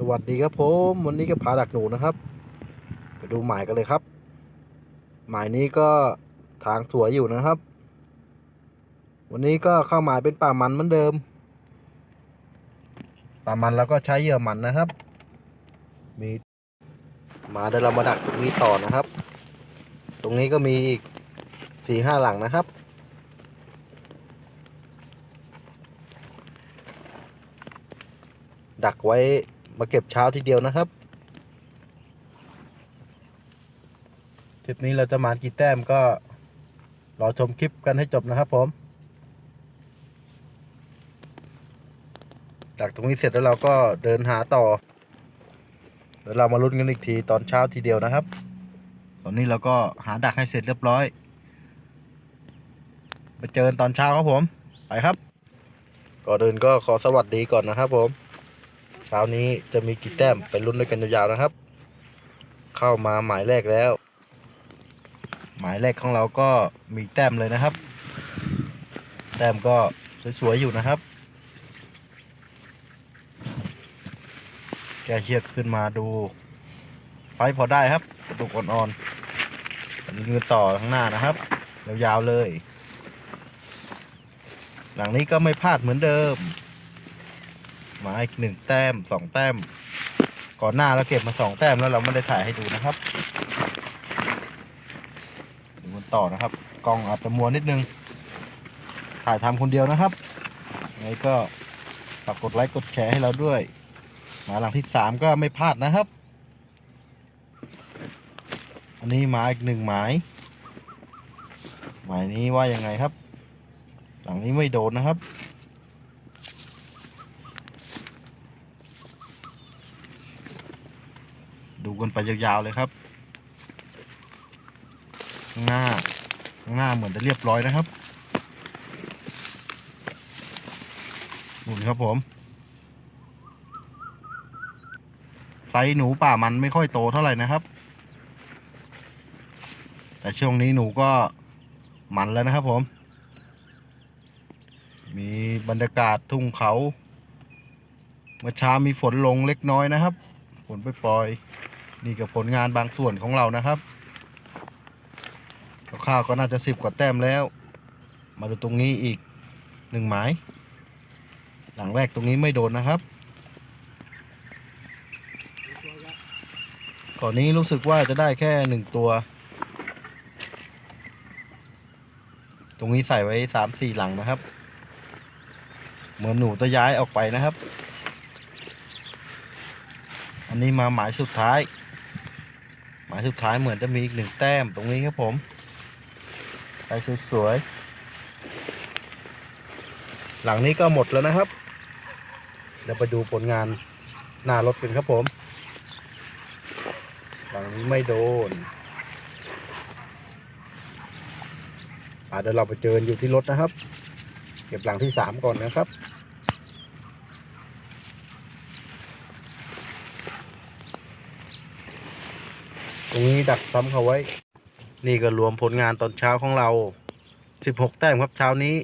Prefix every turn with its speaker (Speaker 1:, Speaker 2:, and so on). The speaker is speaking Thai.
Speaker 1: สวัสดีครับผมวันนี้ก็พาดักหนูนะครับ ไปดูหมายกันเลยครับ หมายนี้ก็ทางสวยอยู่นะครับ วันนี้ก็เข้าหมายเป็นป่ามันเหมือนเดิม ป่ามันแล้วก็ใช้เหยื่อมันนะครับ มีมาเดี๋ยวเรามาดักตรงนี้ต่อนะครับ ตรงนี้ก็มีอีกสี่ห้าหลังนะครับดักไว้ มาเก็บเช้าทีเดียวนะครับทริปนี้เราจะมากี่แต้มก็รอชมคลิปกันให้จบนะครับผมดักตรงนี้เสร็จแล้วเราก็เดินหาต่อเดี๋ยวเรามาลุ้นกันอีกทีตอนเช้าทีเดียวนะครับ ตอนนี้เราก็หาดักให้เสร็จเรียบร้อยไปเจอกันตอนเช้าครับผม ไปครับ ก่อนอื่นก็ขอสวัสดีก่อนนะครับผม เช้านี้จะมีกี่แต้มไปลุ้นด้วยกันยาวๆนะครับ เข้ามาหมายแรกแล้ว หมายแรกของเราก็มีแต้มเลยนะครับ แต้มก็สวยๆอยู่นะครับ แกเชือกขึ้นมาดู ไฟพอได้ครับกระตุกอ่อนๆอันนี้เงินต่อข้างหน้านะครับยาวๆเลย หลังนี้ก็ไม่พลาดเหมือนเดิม มาอีกหนึ่งแต้มสองแต้ม ก่อนหน้าเราเก็บมาสองแต้มแล้วเราไม่ได้ถ่ายให้ดูนะครับดูกันต่อนะครับ กล้องอาจจะมัวนิดนึง ถ่ายทำคนเดียวนะครับยังไงก็ฝากกดไลค์กดแชร์ให้เราด้วย มาหลังที่สามก็ไม่พลาดนะครับ อันนี้มาอีกหนึ่งหมายหมายนี้ว่ายังไงครับ หลังนี้ไม่โดนนะครับ กันไปยาวๆเลยครับ หน้าหน้าเหมือนจะเรียบร้อยนะครับนู่นครับผมไซส์หนูป่ามันไม่ค่อยโตเท่าไหร่นะครับ แต่ช่วงนี้หนูก็มันแล้วนะครับผม มีบรรยากาศทุ่งเขาเมื่อเช้ามีฝนลงเล็กน้อยนะครับ ฝนปล่อยๆ นี่กับผลงานบางส่วนของเรานะครับข้าวก็น่าจะสิบกว่าแต้มแล้ว มาดูตรงนี้อีกหนึ่งหมาย หลังแรกตรงนี้ไม่โดนนะครับก่อนนี้รู้สึกว่าจะได้แค่หนึ่งตัว ตรงนี้ใส่ไว้สามสี่หลังนะครับ เหมือนหนูจะย้ายออกไปนะครับ อันนี้มาหมายสุดท้ายายสุดท้ายเหมือนจะมีอีกหนึ่งแต้มตรงนี้ครับผมไปสวยๆหลังนี้ก็หมดแล้วนะครับเดี๋ยวไปดูผลงานหน้ารถกันครับผมหลังนี้ไม่โดนเดี๋ยวเราไปเจออยู่ที่รถนะครับ เก็บหลังที่สามก่อนนะครับ ตรงนี้ดักซ้ำเขาไว้ นี่ก็รวมผลงานตอนเช้าของเรา 16 แต้มครับเช้านี้